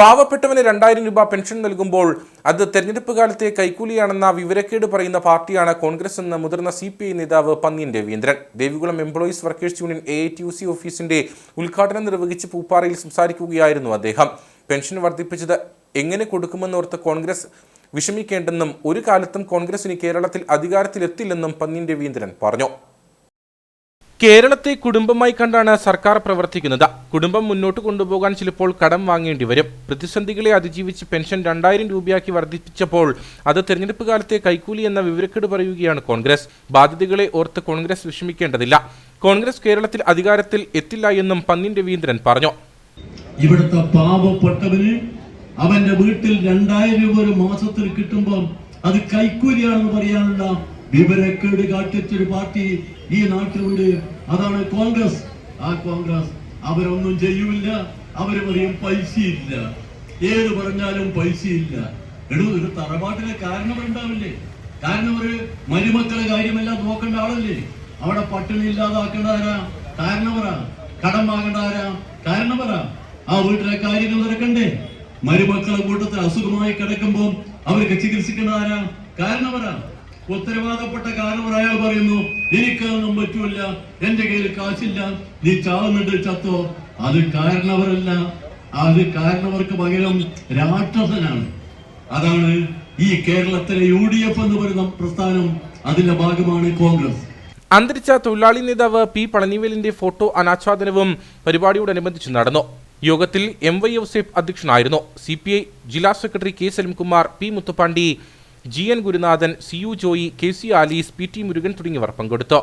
പാവപ്പെട്ടവന് രണ്ടായിരം രൂപ പെൻഷൻ നൽകുമ്പോൾ അത് തെരഞ്ഞെടുപ്പ് കാലത്തെ കൈക്കൂലിയാണെന്ന വിവരക്കേട് പറയുന്ന പാർട്ടിയാണ് കോൺഗ്രസ് എന്ന് മുതിർന്ന സി പി ഐ നേതാവ് Panniyan Raveendran. Devikulam employees workers union A T U C ഓഫീസിന്റെ ഉദ്ഘാടനം നിർവഹിച്ച് പൂപ്പാറയിൽ സംസാരിക്കുകയായിരുന്നു അദ്ദേഹം. പെൻഷൻ വർദ്ധിപ്പിച്ചത് എങ്ങനെ കൊടുക്കുമെന്നോർത്ത് കോൺഗ്രസ് വിഷമിക്കേണ്ടെന്നും ഒരു കാലത്തും കോൺഗ്രസിന് കേരളത്തിൽ അധികാരത്തിലെത്തില്ലെന്നും പന്നിയൻ രവീന്ദ്രൻ പറഞ്ഞു. കേരളത്തെ കുടുംബമായി കണ്ടാണ് സർക്കാർ പ്രവർത്തിക്കുന്നത്. കുടുംബം മുന്നോട്ട് കൊണ്ടുപോകാൻ ചിലപ്പോൾ കടം വാങ്ങേണ്ടി വരും. പ്രതിസന്ധികളെ അതിജീവിച്ച് പെൻഷൻ രണ്ടായിരം രൂപയാക്കി വർദ്ധിപ്പിച്ചപ്പോൾ അത് തെരഞ്ഞെടുപ്പ് കാലത്തെ കൈക്കൂലി എന്ന വിവരക്കേട് പറയുകയാണ് കോൺഗ്രസ്. ബാധ്യതകളെ ഓർത്ത് കോൺഗ്രസ് വിഷമിക്കേണ്ടതില്ല. കോൺഗ്രസ് കേരളത്തിൽ അധികാരത്തിൽ എത്തില്ല എന്നും പന്നിൻ രവീന്ദ്രൻ പറഞ്ഞു. ഇവിടുത്തെ പാവപ്പെട്ടവന് അവന്റെ വീട്ടിൽ രണ്ടായിരം രൂപ ഒരു മാസത്തിൽ കിട്ടുമ്പോൾ അത് കൈക്കൂലിയാണെന്ന് പറയാനുള്ള വിവരക്കേട് കാട്ടിച്ചൊരു പാർട്ടി ഈ നാട്ടിലുണ്ട്. അതാണ് കോൺഗ്രസ്. ആ കോൺഗ്രസ് അവരൊന്നും ചെയ്യൂല അവർ പറയും പൈസയില്ല. ഏത് പറഞ്ഞാലും പൈസയില്ല. എടു ഒരു തറവാട്ടിലെ കാരണം ഉണ്ടാവില്ലേ? ഒരു മരുമക്കളെ കാര്യമെല്ലാം നോക്കേണ്ട ആളല്ലേ? അവിടെ പട്ടിണി ഇല്ലാതാക്കേണ്ട ആരാ? കാരണവറ കടം വാങ്ങേണ്ട ആരാ? കാരണവറ ആ വീട്ടിലെ കാര്യങ്ങൾ നടക്കണ്ടേ? മരുമക്കളെ കൂട്ടത്തിൽ അസുഖമായി കിടക്കുമ്പോൾ അവർക്ക് ചികിത്സിക്കേണ്ട ആരാ? കാരണവറ ഉത്തരവാദപ്പെട്ട കാരണം അയാൾ പറയുന്നു എനിക്കതൊന്നും പറ്റൂല എന്റെ കയ്യിൽ കാശില്ല നീ ചാവുന്നുണ്ട് ചത്തോ. അത് കാരണവരല്ല. അത് കാരണവർക്ക് പകരം രാക്ഷസനാണ്. അതാണ് ഈ കേരളത്തിലെ യു ഡി എഫ് എന്ന് പറയുന്ന പ്രസ്ഥാനം അതിന്റെ ഭാഗമാണ് കോൺഗ്രസ്. അന്തരിച്ച തൊഴിലാളി നേതാവ് പി പളനിവേലിന്റെ ഫോട്ടോ അനാച്ഛാദനവും പരിപാടിയോടനുബന്ധിച്ച് നടന്നു. യോഗത്തിൽ എം വൈ ഔസേഫ് അധ്യക്ഷനായിരുന്നു. സി പി ഐ ജില്ലാ secretary K Salimkumar P Muthupandi G N Gurunathan C U Joy K C Alice P T Murugan തുടങ്ങിയവർ പങ്കെടുത്തു.